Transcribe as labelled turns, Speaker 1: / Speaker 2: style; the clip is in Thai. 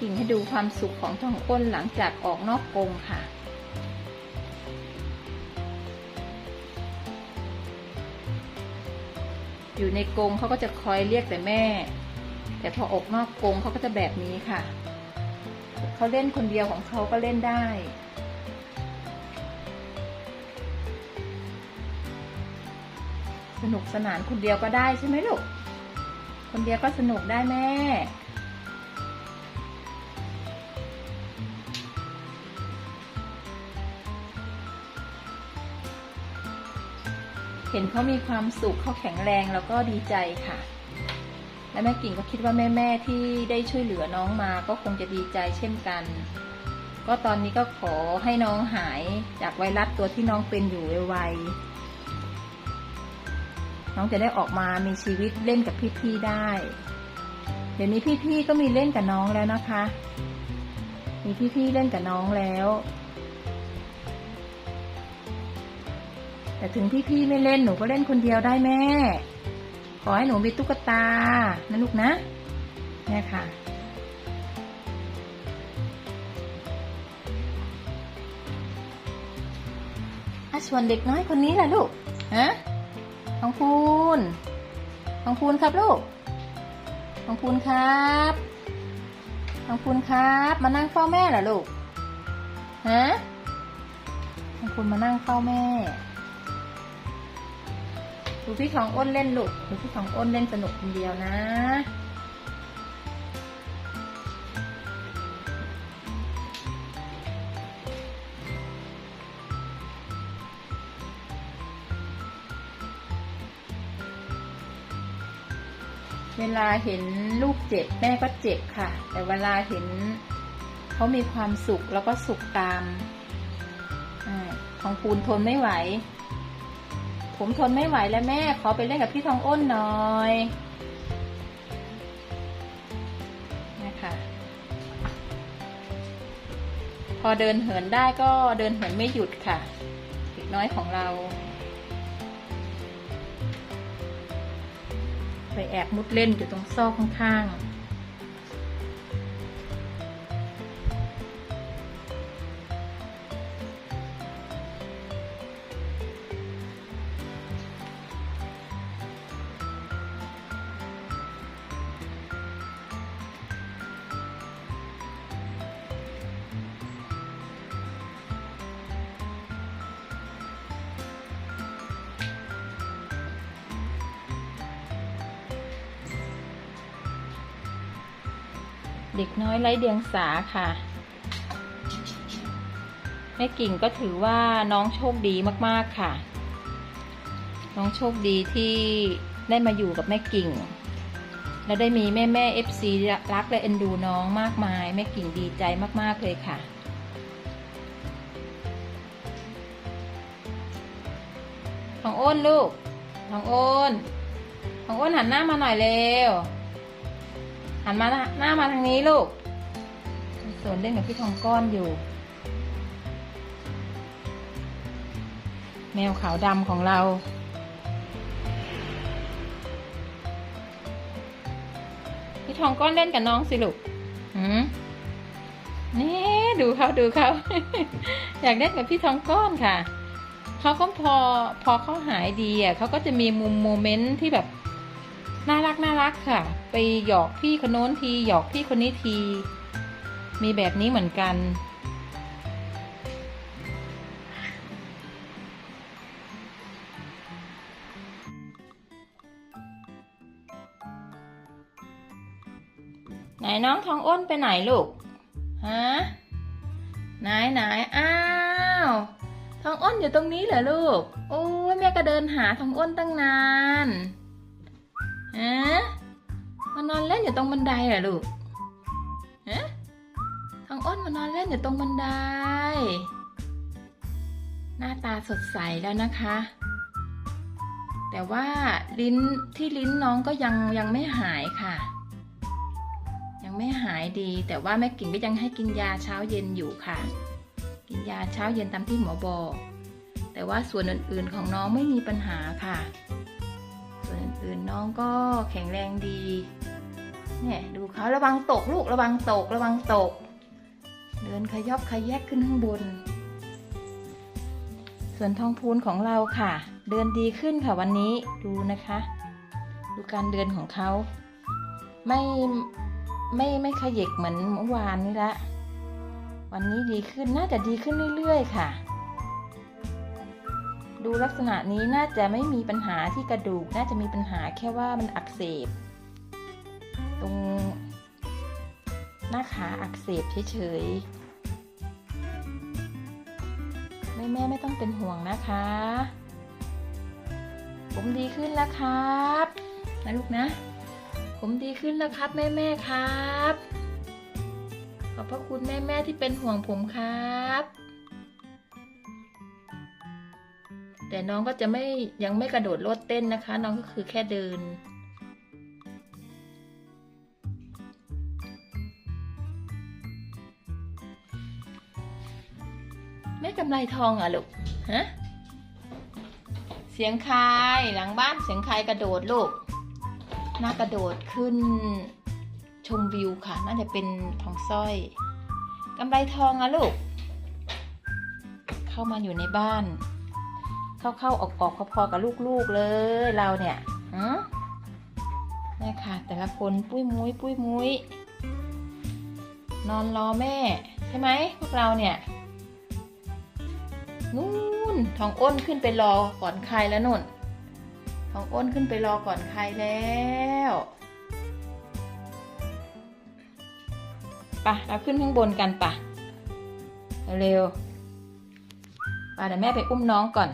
Speaker 1: กิ่งให้ดูความสุขของทองอ้นหลังจากออกนอกกรงค่ะ อยู่ในกรงเขาก็จะคอยเรียกแต่แม่ แต่พอออกนอกกรงเขาก็จะแบบนี้ค่ะ เขาเล่นคนเดียวของเขาก็เล่นได้สนุกสนานคนเดียวก็ได้ใช่ไหมลูก คนเดียวก็สนุกได้แม่ เห็นเขามีความสุขเขาแข็งแรงแล้วก็ดีใจค่ะ และแม่กิ่งก็คิดว่าแม่ๆที่ได้ช่วยเหลือน้องมาก็คงจะดีใจเช่นกัน ก็ตอนนี้ก็ขอให้น้องหายจากไวรัสตัวที่น้องเป็นอยู่ไวๆน้องจะได้ออกมามีชีวิตเล่นกับพี่ๆได้ เดี๋ยวนี้พี่ๆก็มีเล่นกับน้องแล้วนะคะ มีพี่ๆเล่นกับน้องแล้ว แต่ถึงพี่ๆไม่เล่นหนูก็เล่นคนเดียวได้แม่ ขอให้หนูมีตุ๊กตานะลูกนะเนี่ยค่ะอชวนเด็กน้อยคนนี้แหละลูก ฮะทองพูนทองพูนครับลูกทองพูนครับทองพูนครับ มานั่งเฝ้าแม่เหรอลูก ฮะทองพูนมานั่งเฝ้าแม่ ดูพี่ทองอ้นเล่นลูกดูพี่ทองอ้นเล่นสนุกคนเดียวนะเวลาเห็นลูกเจ็บแม่ก็เจ็บค่ะ แต่เวลาเห็นเขามีความสุขแล้วก็สุขตามอของปูนทนไม่ไหว ผมทนไม่ไหวแล้วแม่ ขอไปเล่นกับพี่ทองอ้นหน่อยนะคะพอเดินเหินได้ก็เดินเหินไม่หยุดค่ะเด็กน้อยของเรา ไปแอบมุดเล่นอยู่ตรงซอกข้างๆ เด็กน้อยไร้เดียงสาค่ะ แม่กิ่งก็ถือว่าน้องโชคดีมากๆค่ะ น้องโชคดีที่ได้มาอยู่กับแม่กิ่ง แล้วได้มีแม่แม่เอฟซีรักและเอ็นดูน้องมากมาย แม่กิ่งดีใจมากๆเลยค่ะทองอ้นลูกทองอ้นทองอ้นหันหน้ามาหน่อยเร็ว หันมาหน้ามาทางนี้ลูกสวนเล่นกับพี่ทองก้อนอยู่ แมวขาวดำของเรา พี่ทองก้อนเล่นกับน้องสิลูกหืมนี่ดูเขาดูเขา อยากเล่นกับพี่ทองก้อนค่ะ เขาก็พอพอเขาหายดีอะเขาก็จะมีมุมโมเมนต์ที่แบบ น่ารักน่ารักค่ะ ไปหยอกพี่คนโน้นทีหยอกพี่คนนี้ที มีแบบนี้เหมือนกัน ไหนน้องทองอ้นไปไหนลูก ฮะ ไหนไหนอ้าวทองอ้นอยู่ตรงนี้เหรอลูก โอ้ยแม่ก็เดินหาทองอ้นตั้งนาน ฮะมานอนเล่นอยู่ตรงบันไดเหรอลูกฮะทองอ้นมานอนเล่นอยู่ตรงบันได หน้าตาสดใสแล้วนะคะ แต่ว่าลิ้นที่ลิ้นน้องก็ยังยังไม่หายค่ะ ยังไม่หายดี แต่ว่าแม่กิ่งก็ยังให้กินยาเช้าเย็นอยู่ค่ะ กินยาเช้าเย็นตามที่หมอบอก แต่ว่าส่วนอื่นๆของน้องไม่มีปัญหาค่ะ อื่นน้องก็แข็งแรงดีเนี่ยดูเขาระวังตกลูกระวังตกระวังตก เดินขยอบขยแยกขึ้นข้างบน ส่วนทองพูนของเราค่ะ เดินดีขึ้นค่ะวันนี้ดูนะคะ ดูการเดินของเขาไม่ไม่ไม่ขยิกเหมือนเมื่อวานนี้ละ วันนี้ดีขึ้นน่าจะดีขึ้นเรื่อยๆค่ะ ดูลักษณะนี้น่าจะไม่มีปัญหาที่กระดูก น่าจะมีปัญหาแค่ว่ามันอักเสบ ตรงหน้าขาอักเสบเฉยๆ แม่แม่ไม่ต้องเป็นห่วงนะคะ ผมดีขึ้นแล้วครับนะลูกนะ ผมดีขึ้นแล้วครับ แม่แม่ครับ ขอบพระคุณแม่แม่ที่เป็นห่วงผมครับ แต่น้องก็จะไม่ยังไม่กระโดดโลดเต้นนะคะ น้องก็คือแค่เดิน แม่กำไรทองอะลูกฮะเสียงใครหลังบ้านเสียงใครกระโดดลูกน่ากระโดดขึ้นชมวิวค่ะ น่าจะเป็นทองสร้อยกำไรทองอะลูก เข้ามาอยู่ในบ้าน เข้าเข้าออกออกพอๆกับลูกๆเลยเราเนี่ยฮะนี่ค่ะ แต่ละคนปุ้ยมุ้ยปุ้ยมุ้ยนอนรอแม่ ใช่ไหมพวกเราเนี่ยนู่นทองอ้นขึ้นไปรอก่อนใครแล้วนุ่นทองอ้นขึ้นไปรอก่อนใครแล้วไปะเราขึ้นข้างบนกันปะเร็วๆไปเดี๋ยวแม่ไปอุ้มน้องก่อน